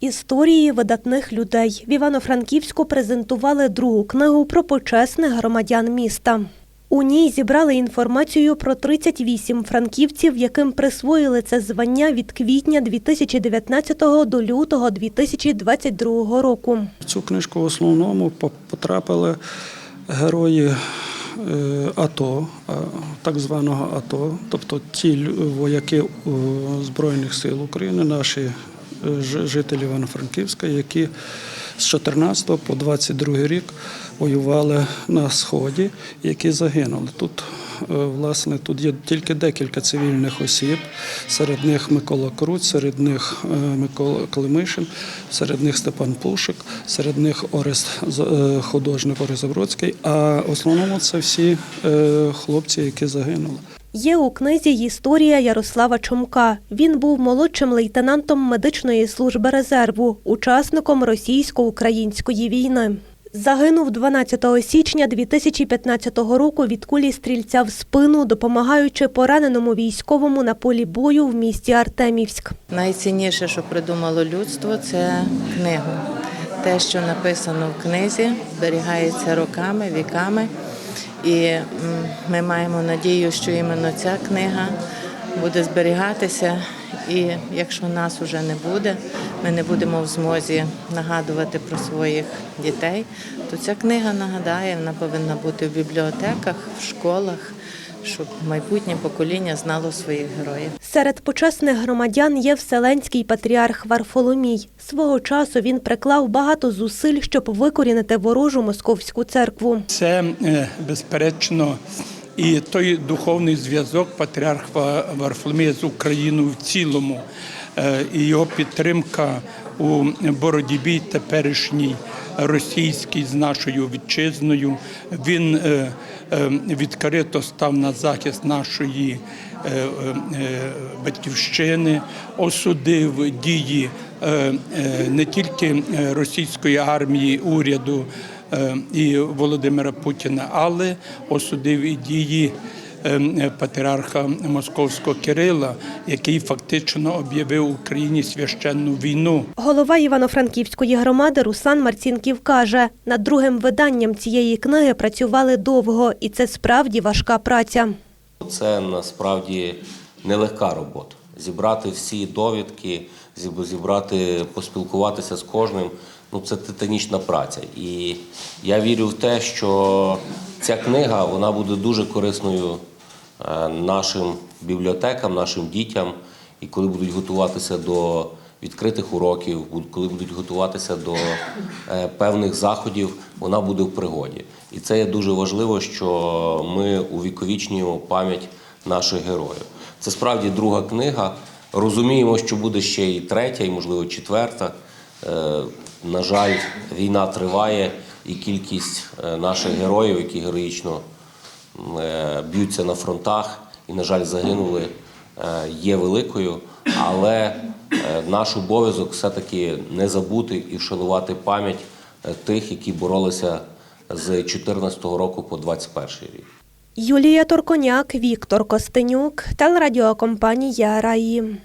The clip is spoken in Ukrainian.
Історії видатних людей в Івано-Франківську презентували другу книгу про почесних громадян міста. У ній зібрали інформацію про 38 франківців, яким присвоїли це звання від квітня 2019 до лютого 2022 року. В цю книжку в основному потрапили герої е, АТО, е, так званого АТО, тобто ті вояки Збройних сил України, наші е, ж- жителі Івано-Франківська, які з 14 по 22 рік воювали на сході, які загинули. Тут е, власне тут є тільки декілька цивільних осіб. Серед них Микола Круць, серед них е, Микола Климишин, серед них Степан Пушик, серед них Орест художник Орест Забродський. А в основному це всі хлопці, які загинули. Є у книзі історія Ярослава Чумка. Він був молодшим лейтенантом медичної служби резерву, учасником російсько-української війни. Загинув 12 січня 2015 року від кулі стрільця в спину, допомагаючи пораненому військовому на полі бою в місті Артемівськ. Найцінніше, що придумало людство, це книгу. Те, що написано в книзі, зберігається роками, віками. І ми маємо надію, що іменно ця книга буде зберігатися. І якщо нас уже не буде, ми не будемо в змозі нагадувати про своїх дітей, то ця книга нагадає, вона повинна бути в бібліотеках, в школах, щоб майбутнє покоління знало своїх героїв. Серед почесних громадян є Вселенський патріарх Варфоломій. Свого часу він приклав багато зусиль, щоб викорінити ворожу московську церкву. Це е, безперечно і той духовний зв'язок патріарха Варфоломія з Україною в цілому, е, і його підтримка у боротьбі теперішній російській з нашою вітчизною. Він е, е, відкрито став на захист нашої батьківщини, осудив дії не тільки російської армії, уряду і Володимира Путіна, але осудив і дії е, е, патріарха Московського Кирила, який фактично об'явив Україні священну війну. Голова Івано-Франківської громади Руслан Марцінків каже, над другим виданням цієї книги працювали довго, і це справді важка праця. Це насправді нелегка робота. Зібрати всі довідки, зібрати, поспілкуватися з кожним. Ну це титанічна праця. І я вірю в те, що ця книга вона буде дуже корисною е, нашим бібліотекам, нашим дітям. І коли будуть готуватися до відкритих уроків, коли будуть готуватися до е, певних заходів, вона буде в пригоді. І це є дуже важливо, що ми увіковічнюємо пам'ять наших героїв. Це справді друга книга. Розуміємо, що буде ще і третя, і можливо четверта. Е, На жаль, війна триває, і кількість е, наших героїв, які героїчно е, б'ються на фронтах і, на жаль, загинули, є великою. Але наш обов'язок все-таки не забути і вшанувати пам'ять тих, які боролися з 2014 року по 2021 рік. Юлія Торконяк, Віктор Костенюк, телерадіокомпанія Раї.